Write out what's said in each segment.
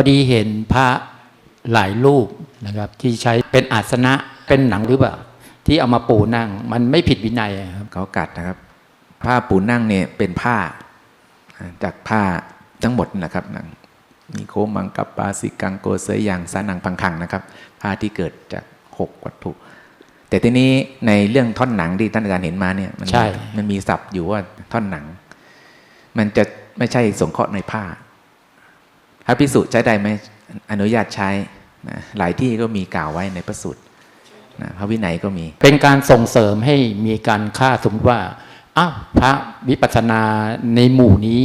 อดีเห็นพระหลายรูปนะครับ ที่ใช้เป็นอาสนะเป็นหนังหรือเปล่าที่เอามาปูนั่ง มันไม่ผิดวินัยอะครับเขากัดนะครับ ผ้าปูนั่งเนี่ยเป็นผ้าอ่าจากผ้าทั้งหมดนั่นแหละครับหนังมีโคมังกับปาสิกังโกเสยยังสานังพังคังนะครับ ผ้าที่เกิดจากหกวัตถุแต่ทีนี้ในเรื่องท่อนหนังที่ท่านอาจารย์เห็นมาเนี่ยมัใช่มันมีศัพท์อยู่ว่าท่อนหนัง มันจะไม่ใช่สงเคราะห์ในผ้าพ ระพิสุใช้ได้ไหมอนุญาตใช้นะหลายที่ก็มีกล่าวไว้ในพระสูตรนะพระวินัยก็มี เป็นการส่งเสริมให้มีการฆ่าสมมติว่าอ้าวพระวิปัสสนาในหมู่นี้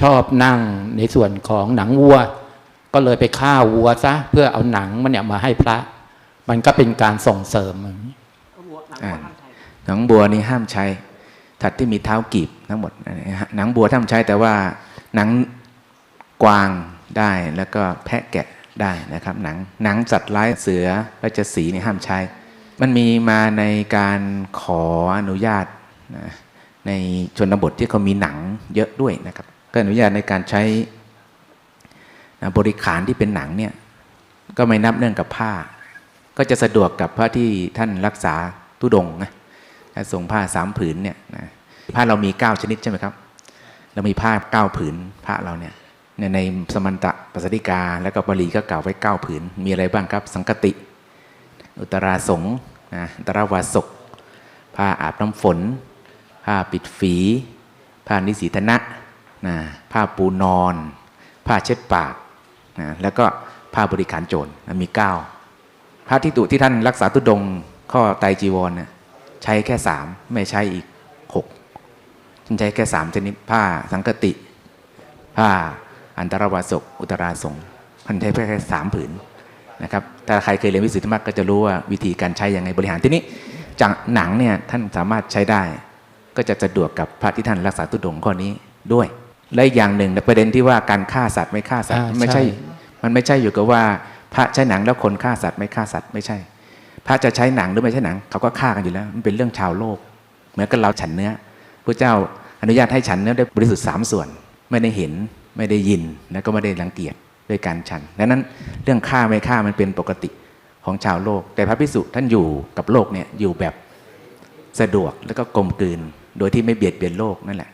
ชอบนั่งในส่วนของหนังวัว ก็เลยไปฆ่าวัวซะเพื่อเอาหนังมันเนี่ยมาให้พระ มันก็เป็นการส่งเสริมอ่าหนังบัวนี่ห้ามใช้ถัดที่มีเท้ากีบทั้งหมดนะฮะหนังบัวห้ามใช้แต่ว่าหนังกวาง ได้แล้วก็แพะแกะได้นะครับหนังหนังสัตว์ร้ายเสือราชสีนี่ห้ามใช้ มันมีมาในการขออนุญาตนะในชนบทที่เขามีหนังเยอะด้วยนะครับ ก็อนุญาตในการใช้นะบริขารที่เป็นหนังเนี่ยก็ไม่นับเนื่องกับผ้า ก็จะสะดวกกับพระที่ท่านรักษาตุดงนะถ้าทรงผ้าสามผืนเนี่ยนะผ้าเรามี9ชนิดใช่ไหมครับ เรามีผ้าเก้าผืนผ้าเราเนี่ย ในในสมันตะปัสสิกา แล้วก็บาลีก็กล่าวไว้9ผืน มีอะไรบ้างครับ สังกติ อุตราสงนะอุตราวาสกผ้าอาบน้ำฝน ผ้าปิดฝี ผ้านิสีธนะนะผ้าปูนอน ผ้าเช็ดปากนะแล้วก็ผ้าบริขารโจรนะมี9พระทิตุที่ท่านรักษาตุดงข้อไตจีวรเนี่ยใช้แค่สามไม่ใช้อีกหกท่านใช้แค่สามชนิดผ้าสังกติ ผ้า อันตรวาสกอุตราสงฆ์ท่านใช้แค่สามผืนนะครับถ้าใครเคยเรียนวิสุทธิมรรคก็จะรู้ว่าวิธีการใช้ยังไงบริหารที่นี้จากหนังเนี่ยท่านสามารถใช้ได้ ก็จะสะดวกกับพระที่ท่านรักษาตุดงค์ข้อนี้ด้วย และอีกอย่างหนึ่งในประเด็นที่ว่าการฆ่าสัตว์ไม่ฆ่าสัตว์อ่าไม่ใช่ใช่ มันไม่ใช่อยู่กับว่าพระใช้หนังแล้วคนฆ่าสัตว์ไม่ฆ่าสัตว์ไม่ใช่ พระจะใช้หนังหรือไม่ใช้หนังเขาก็ฆ่ากันอยู่แล้ว มันเป็นเรื่องชาวโลก เหมือนกับเราฉันเนื้อพระเจ้าอนุญาตให้ฉันเนื้อได้บริสุทธิ์สามส่วนไม่ได้เห็น ไม่ได้ยินแล้วก็ไม่ได้รังเกียจด้วยการฉันดังนั้นเรื่องฆ่าไม่ฆ่ามันเป็นปกติของชาวโลก แต่พระพิสุท่านอยู่กับโลกเนี่ยอยู่แบบสะดวกแล้วก็กลมกลืน โดยที่ไม่เบียดเบียนโลกนั่นแหละ